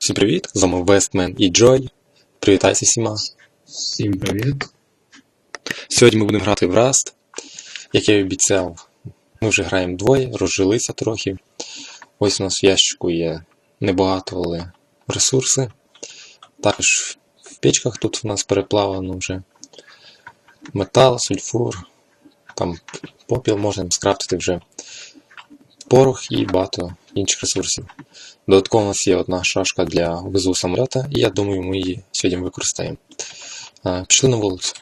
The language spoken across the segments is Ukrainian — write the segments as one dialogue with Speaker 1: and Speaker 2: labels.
Speaker 1: Всім привіт! З вами Вестмен і Джой. Привітайся всіма.
Speaker 2: Всім привіт.
Speaker 1: Сьогодні ми будемо грати в Rust. Як я і обіцяв, ми вже граємо двоє, розжилися трохи. Ось у нас в ящику є небагато, але ресурси. Також в печках тут у нас переплавано вже метал, сульфур, там попіл можна скрафтити вже порох і багато інших ресурсів. Додатково у нас є одна шашка для визу самоліта, і я думаю, ми її сьогодні використаємо. Пішли на вулицю.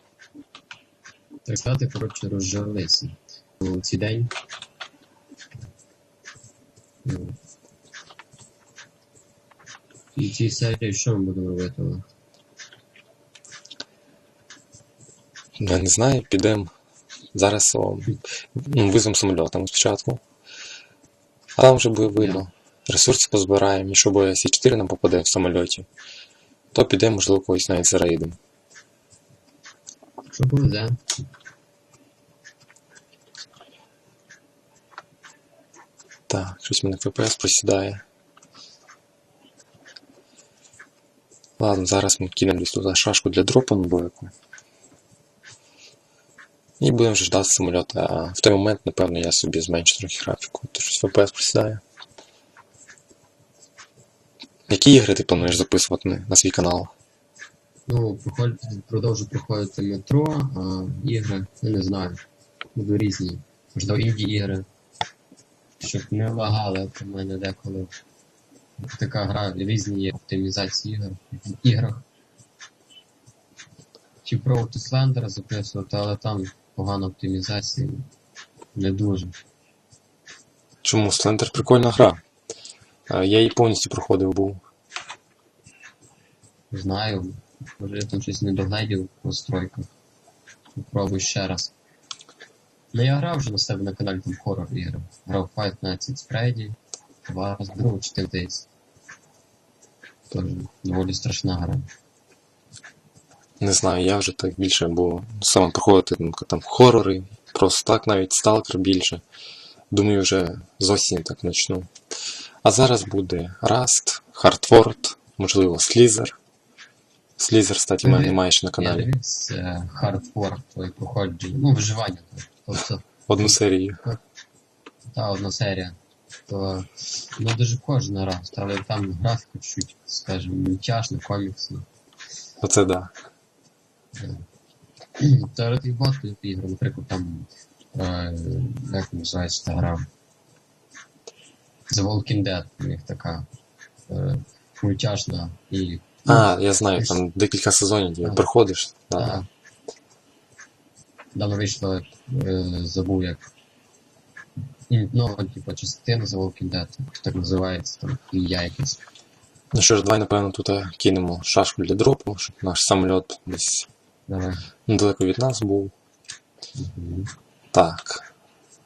Speaker 2: Так сказати, коротше, розжилися. У цей день. І в цій серії що ми будемо робити?
Speaker 1: Я не знаю, підемо зараз ну, визом самольотом спочатку. А там вже буде видно. Ресурси позбираємо, якщо боя Сі4 нам попаде в самольоті, то підемо, можливо, когось навіть зарейдимо.
Speaker 2: Що повезе?
Speaker 1: Так, щось в мене ФПС просідає. Ладно, зараз ми кинемо десь туди шашку для дропу на бойку. І будемо вже ждати самольота. А в той момент, напевно, я собі зменшу трохи графіку, то щось ФПС просідає. Які ігри ти плануєш записувати на- свій канал?
Speaker 2: Ну, продовжу проходити метро, а ігри, я не знаю. Буду різні. Можливо, інді ігри. Щоб не лагали у мене деколи. Така гра, різні є оптимізації ігор, в іграх. Чи про Slender записувати, але там погана оптимізація. Не дуже.
Speaker 1: Чому Slender прикольна гра? Я її повністю проходив був.
Speaker 2: Знаю. Може я там щось не догледів в настройках. Попробуй ще раз. Ну я грав вже на себе на каналі там хоррор ігри. Грав Five Nights at Freddy, два рази, другу чи десь. Тож доволі страшна гра.
Speaker 1: Не знаю, я вже так більше, бо саме проходити ну, там хорори, просто так навіть сталкер більше. Думаю, вже з осені так почну. А зараз буде Rust, Hardword, можливо, Slither. Slither, кстати, в мене немає ще на каналі.
Speaker 2: Hardcore, той проходження, ну виживання. Тобто,
Speaker 1: Одну серію.
Speaker 2: та одна серія. То ну дуже кожна раз, але там графіка чуть, скажімо, мультяшна, коміксна.
Speaker 1: Оце да.
Speaker 2: Та і багато ігор, наприклад, там, е, як називається та гра? The Walking Dead, у них така е, мультяшна і.
Speaker 1: А, я знаю, там декілька сезонів проходиш. Да.
Speaker 2: давно вийшло, е, забув як. Ну, типу, частина The Walking Dead, так називається, там, і я якийсь.
Speaker 1: Ну що ж, давай, напевно, тут кинемо шашку для дропу, щоб наш самоліт десь
Speaker 2: Давай.
Speaker 1: недалеко від нас був.
Speaker 2: Мгм.
Speaker 1: Так.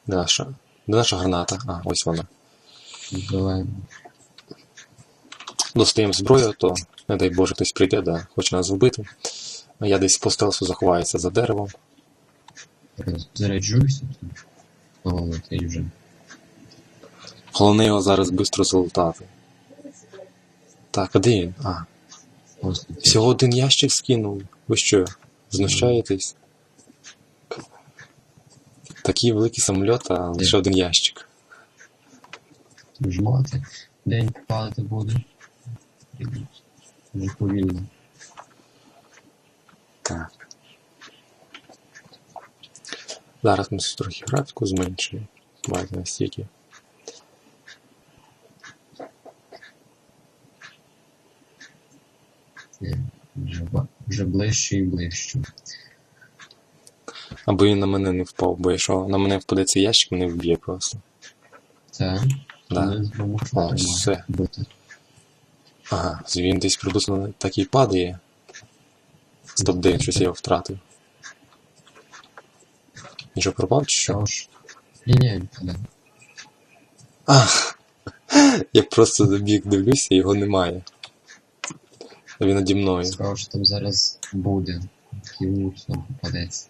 Speaker 1: Де наша? Де наша граната? А, ось вона.
Speaker 2: Давай.
Speaker 1: Достаємо зброю, то не дай Боже, хтось прийде, да, хоче нас вбити. Я десь по стелсу заховаюся за деревом.
Speaker 2: Заряджуюся. О, ти вже.
Speaker 1: Головне його зараз швидко залутати. Так, а де він? А, всього один ящик скинув. Ви що, знущаєтесь? Такий великий самоліт, а лише один ящик.
Speaker 2: Жмати. День палити буде. Дуже повільно.
Speaker 1: Так. Зараз ми трохи графіку зменшуємо. Майже настільки.
Speaker 2: Ні, Вже, ба- вже ближче і ближче.
Speaker 1: Аби він на мене не впав, бо якщо на мене впаде цей ящик, мене вб'є просто.
Speaker 2: Це
Speaker 1: Да.
Speaker 2: не
Speaker 1: О, все.
Speaker 2: бути.
Speaker 1: Ага, він десь приблизно так і падає. Стоп, де щось я його втратив. Він що пропав чи що?
Speaker 2: Ні, ні, але
Speaker 1: А, я просто забіг дивлюся, його немає. А Він наді мною.
Speaker 2: сказав, що там зараз буде. Йому там попадеться.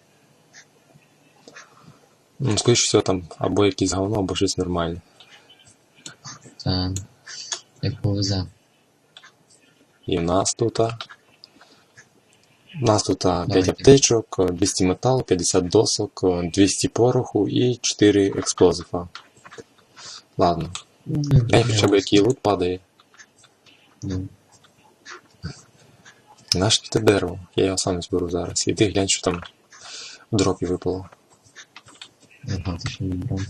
Speaker 1: Ну, скоріше всього там або якийсь говно, або щось нормальне.
Speaker 2: Та як повезе.
Speaker 1: І в нас тут. У нас тут 5 аптечок, 200 металу, 50 досок, 200 пороху і 4 експлозива. Ладно.
Speaker 2: Ну,
Speaker 1: хоча б який лут падає.
Speaker 2: Ну,
Speaker 1: Наш те дерево. Я його сам зберу зараз. І ти глянь, що там в дропі випало.
Speaker 2: ага, ти ще не брав.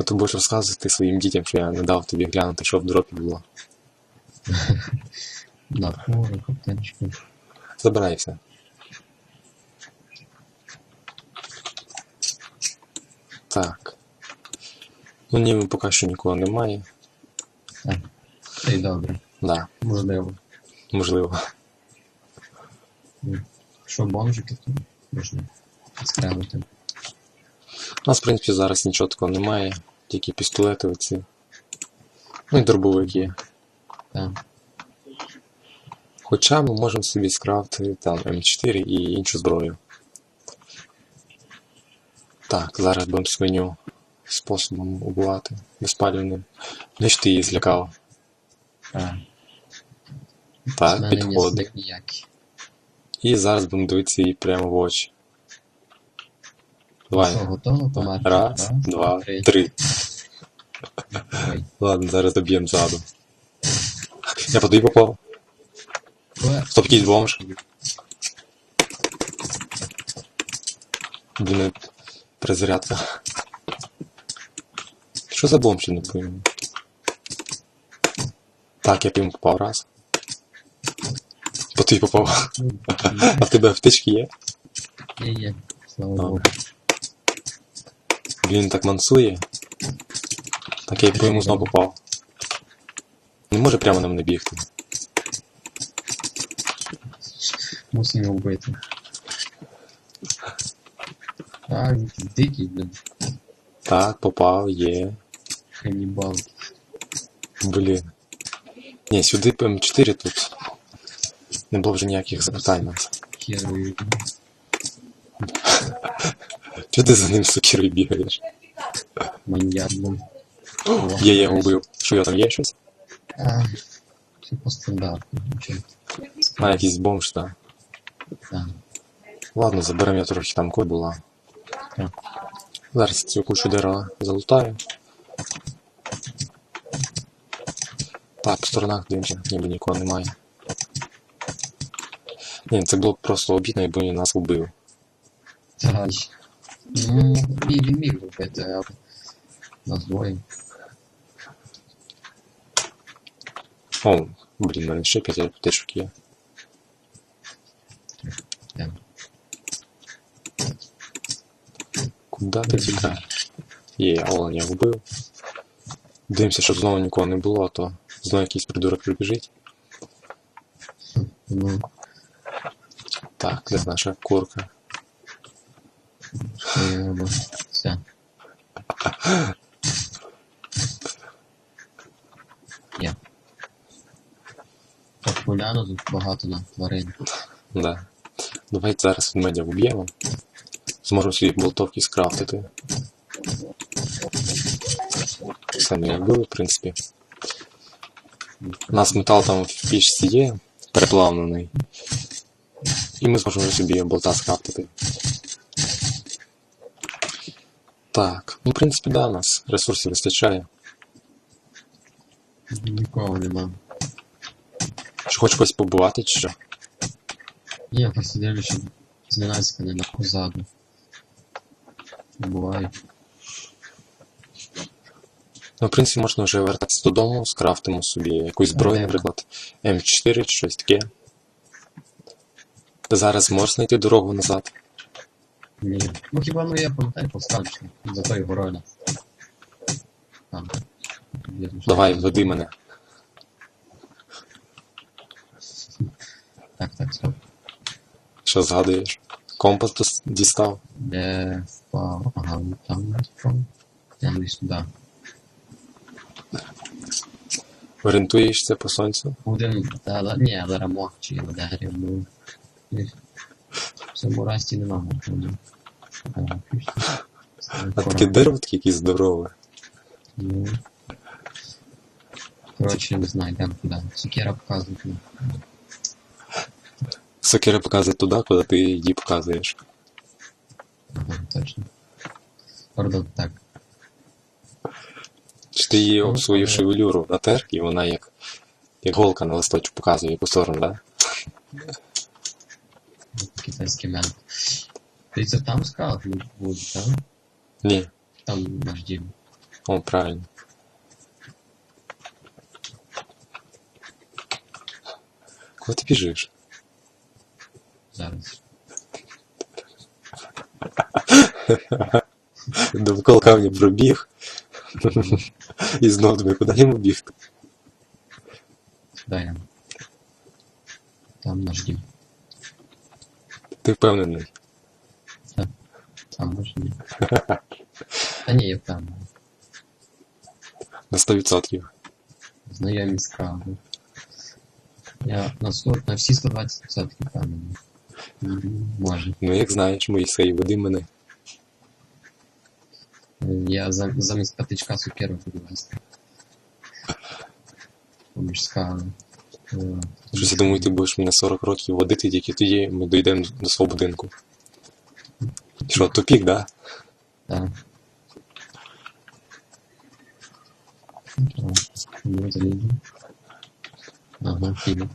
Speaker 1: А ти будеш розказувати своїм дітям, що я не дав тобі глянути, що в дропі було.
Speaker 2: На порох, аптечку.
Speaker 1: Забирай все. Так. Ну ніби поки що нікого немає.
Speaker 2: Так. Та й добре.
Speaker 1: Да,
Speaker 2: Можливо.
Speaker 1: Можливо.
Speaker 2: Що бомжики, то можна скребати.
Speaker 1: У нас, в принципі, зараз нічого такого немає. Тільки пістолети оці. Ну і дробовики.
Speaker 2: Так.
Speaker 1: Хоча ми можемо собі скрафтити там М4 і іншу зброю. Так, зараз будемо свиню способом убивати безпалюваним. Не ж ти її злякав.
Speaker 2: Так. З
Speaker 1: Так,
Speaker 2: не
Speaker 1: підходить.
Speaker 2: зник.
Speaker 1: І зараз будемо дивитися їй прямо в очі. Давай.
Speaker 2: Що, готово померти?
Speaker 1: Раз, два, три.
Speaker 2: Ой.
Speaker 1: Ладно, зараз доб'ємо ззаду. Я тобі попав.
Speaker 2: Е,
Speaker 1: Стоп, якийсь бомж. Блін, перезарядка. Що за бомж, я не пойму? Так, я йому попав раз. По тобі попав. А в тебе аптечки є?
Speaker 2: Є, є. Слава Богу.
Speaker 1: Блін, так мансує. Так я й по йому знову попав. Не може прямо на мене бігти.
Speaker 2: Мусимо його вбити. А, дикий, блин.
Speaker 1: Так, попав, є.
Speaker 2: Канібал.
Speaker 1: Блін. Ні, сюди ПМ4 тут. Не було вже ніяких запитань на це.
Speaker 2: Херою.
Speaker 1: Чого ти за ним сокирою бігаєш?
Speaker 2: Маньяк, блин.
Speaker 1: Я його вбив. Що я там є щось?
Speaker 2: А, все по. Нічого.
Speaker 1: А, якийсь бомж, так.
Speaker 2: Так.
Speaker 1: Ладно, заберемо я трохи там кой була.
Speaker 2: Так.
Speaker 1: Зараз цю кучу дерева залутаю. Так, по сторонах дивимося, ніби нікого немає. Ні, це було б просто обідно, якби нас вбив.
Speaker 2: Так. Ну, міг, він міг вбити, але нас двоє.
Speaker 1: О, блін, мене ще 5 аптечок є.
Speaker 2: Так.
Speaker 1: Куда ти тікаєш? Є, оленя вбив. Дивимося, щоб знову нікого не було, а то знову якийсь придурок прибіжить.
Speaker 2: Ну,
Speaker 1: Так, де наша курка?
Speaker 2: я? Все. Є. Так, тут багато на тварин.
Speaker 1: Да. Давайте зараз ведмедя вб'ємо. Зможемо собі болтовки скрафтити. Все ми вбили, в принципі. У нас метал там в пічці є, переплавлений. І ми зможемо собі болта скрафтити. Так, ну в принципі, да, у нас ресурсів вистачає.
Speaker 2: Нікого нема.
Speaker 1: Чи хочеш когось побувати, чи що?
Speaker 2: Ні, я просто дивлюсь, щоб зненацька не на позаду. Буває.
Speaker 1: Ну, в принципі, можна вже вертатися додому, скрафтимо собі якусь зброю, наприклад, М4 чи щось таке. Зараз можеш знайти дорогу назад.
Speaker 2: Ні. Ну хіба ну я пам'ятаю повстанчик за той горою. Там.
Speaker 1: Давай, веди мене.
Speaker 2: Так, так, стоп.
Speaker 1: Що згадуєш? Компас дос- дістав.
Speaker 2: Де впав? Ага, ну там не. Я не сюди.
Speaker 1: Орієнтуєшся по сонцю.
Speaker 2: Один, та, да, ні, Ларамок чи Ладерів був. Ні. Расті нема.
Speaker 1: А таке дерево таке якесь здорове.
Speaker 2: Ну, Коротше, не знаю, йдемо куди. Сукера показує. куди.
Speaker 1: Сокира показує туди, куди ти її показуєш.
Speaker 2: Ага, точно. Пардон, так.
Speaker 1: Чи ти її об свою
Speaker 2: але-
Speaker 1: шевелюру натер, і вона як, як голка на листочку показує, яку сторону, да?
Speaker 2: Китайський мен. Дивіться, там скаут буде, так?
Speaker 1: Ні.
Speaker 2: Там наш дім.
Speaker 1: О, правильно. Куди ти біжиш?
Speaker 2: Зараз.
Speaker 1: Довкола камня пробіг. І знову думаю, куди йому бігти?
Speaker 2: Сюди я. Там наш дім.
Speaker 1: Ти впевнений?
Speaker 2: Там наш дім. Та ні, я там.
Speaker 1: На 100%.
Speaker 2: Знайомі справи. Я на, 100, на всі 120% впевнений. Може.
Speaker 1: Ну, як знаєш, Моїсей, веди мене.
Speaker 2: Е, Я за, замість патичка цукеру буду вести. Поміж скали.
Speaker 1: Щось я думаю, ти будеш мене 40 років водити, тільки тоді ми дійдемо до свого будинку. Що, тупік, да?
Speaker 2: Так. Залізу. Ага, фільм.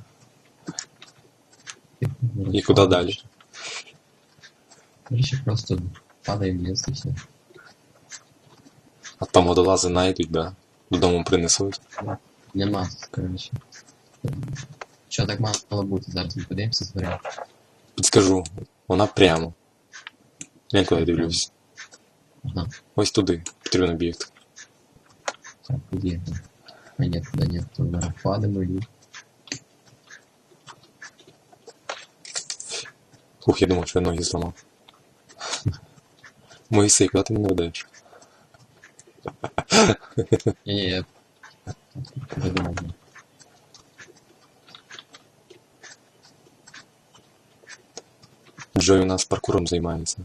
Speaker 1: І куди далі?
Speaker 2: Короче, просто падаємо вниз і все.
Speaker 1: А там водолази знайдуть, да? Додому принесуть.
Speaker 2: Нема, короче. Що так мало бути? Зараз ми подивимося згоря.
Speaker 1: Підскажу, вона прямо. Я коли дивлюсь.
Speaker 2: Ага,
Speaker 1: Ось туди. Потрібно бігти.
Speaker 2: так, куди? А нет, куди нет, зараз падаємо і...
Speaker 1: Ух, я думав, що я ноги зламав. Моїсей, куди ти мене ведеш?
Speaker 2: Ні-ні, я...
Speaker 1: Джой у нас паркуром займається.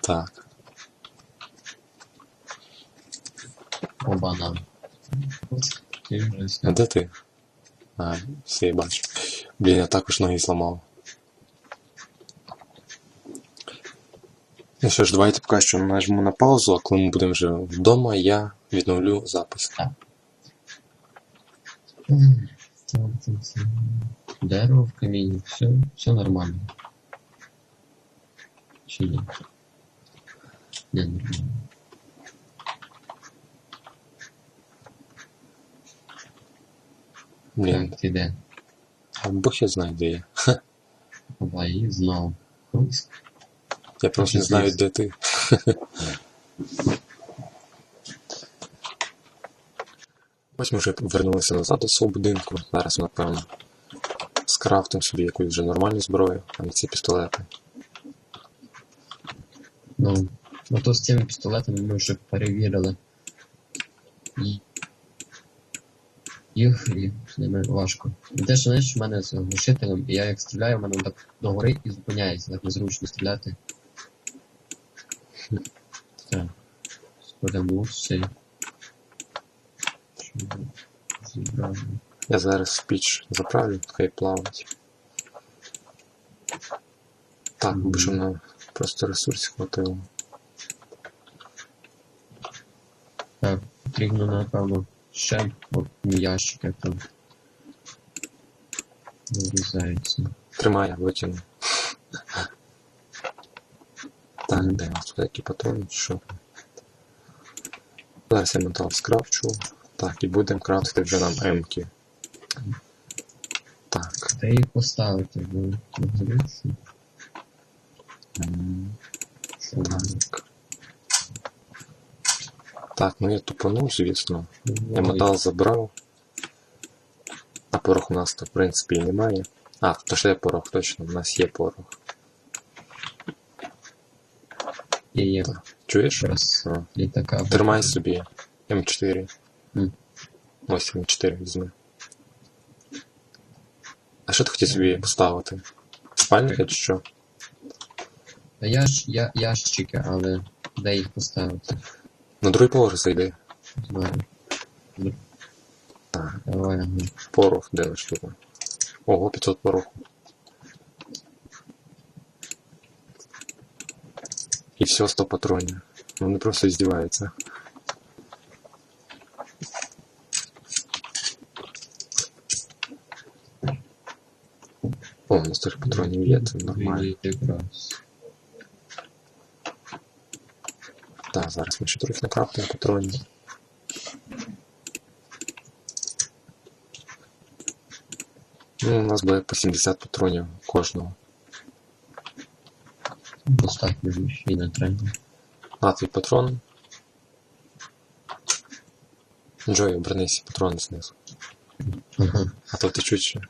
Speaker 1: Так.
Speaker 2: О, банан. Ти вже
Speaker 1: А де ти? А, все, я бачу. Блін, я також ноги зламав. Ну що ж, давайте поки що нажму на паузу, а коли ми будемо вже вдома, я відновлю запис.
Speaker 2: Так, так, так. Дерево в каміні, все, все нормально. Чи ні? Не, нормально.
Speaker 1: Блін,
Speaker 2: Так, ти де?
Speaker 1: а Бог я знаю, де я.
Speaker 2: Оба, і знову. Хруст.
Speaker 1: Я просто не знаю, де ти. Ось ми вже повернулися назад до свого будинку. Зараз, напевно, скрафтимо собі якусь вже нормальну зброю, а не ці пістолети.
Speaker 2: Ну, ну то з цими пістолетами ми вже перевірили. І... Їх і з ними важко. І те, що знаєш, в мене з глушителем, і я як стріляю, в мене так догори і зупиняється, так незручно стріляти. Так. Складемо все.
Speaker 1: Я зараз піч заправлю, хай плавать. Так, бо щоб нам просто ресурсів хватило.
Speaker 2: Так, потрібно, напевно, ще от ящик як там вирізається.
Speaker 1: Тримай, я витягну. Так, де у нас тут які патрони, що? Зараз я метал скрафчу. Так, і будемо крафтити вже нам емки. Так.
Speaker 2: Де їх поставити? Ви розумієте? Що
Speaker 1: Так. Так, ну я тупанув, звісно. Я метал забрав. А порох у нас то в принципі і немає. А, то ще є порох, точно, у нас є порох.
Speaker 2: Є, є.
Speaker 1: Чуєш?
Speaker 2: Раз.
Speaker 1: Тримай собі М4.
Speaker 2: М.
Speaker 1: Ось М4 візьми. А що ти хотів собі поставити? Спальника чи що?
Speaker 2: А я ж я, ящики, але де їх поставити?
Speaker 1: На другий поверх зайди.
Speaker 2: Знаю.
Speaker 1: Так,
Speaker 2: Давай, ага.
Speaker 1: порох, де штука. Ого, 500 пороху. І все 100 патронів. Вони просто здіваються. нас теж патронів є, це нормально.
Speaker 2: Вийде якраз.
Speaker 1: Так, зараз ми ще трохи накрафтимо патронів. Ну, у нас буде по 70 патронів кожного.
Speaker 2: Достатньо ж і не треба.
Speaker 1: На твій патрон. Джой, обернися, патрон знизу.
Speaker 2: Ага.
Speaker 1: А то ти чуть ще.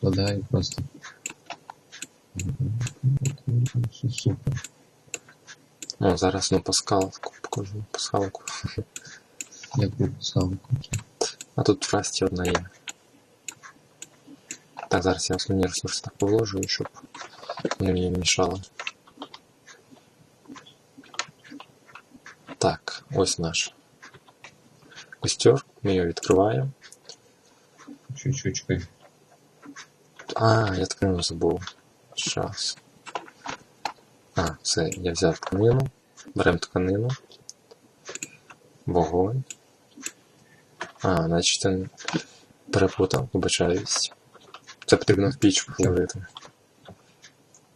Speaker 2: Я складаю просто. Все супер.
Speaker 1: Ну, зараз ну паскалку покажу, пасхалку.
Speaker 2: Як виписав.
Speaker 1: А тут в расті одна є. Так, зараз я основні ресурси так положу, щоб вони мені не мішали. Так, ось наш костер. Ми його відкриваємо.
Speaker 2: Чуть-чуть чекай.
Speaker 1: А, я тканину забув. Щас. А, все, я взяв тканину. Беремо тканину. Вогонь. А, значить я перепутав, вибачаюсь. Це потрібно в піч вложити.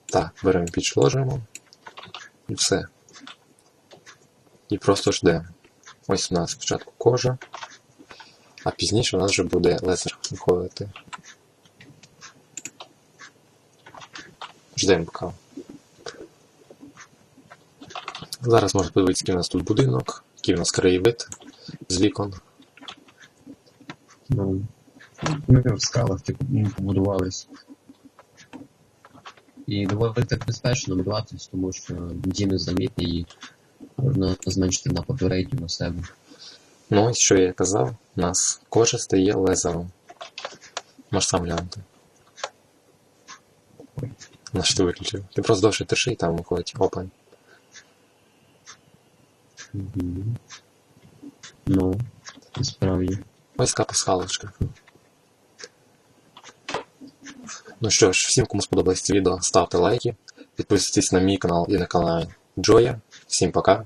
Speaker 1: Так, беремо піч, ложимо. І все. І просто ждемо. Ось у нас спочатку кожа, а пізніше у нас вже буде лезер виходити. Поки. Зараз можна подивитися, який у нас тут будинок, який у нас краєвид з вікон.
Speaker 2: Ну, ми в скалах типу, ну, побудувались. І доволі так безпечно будуватись, тому що діми замітні і можна зменшити напад рейтів на себе.
Speaker 1: Ну, що я казав, у нас кожа стає лезером. Можеш сам глянути. На що ти виключив? Ти просто довше терши і там виходить.
Speaker 2: Мгм. Ну, справді.
Speaker 1: Ось така пасхалочка. Ну що ж, всім, кому сподобалось це відео, ставте лайки, підписуйтесь на мій канал і на канал Джоя. Всім пока!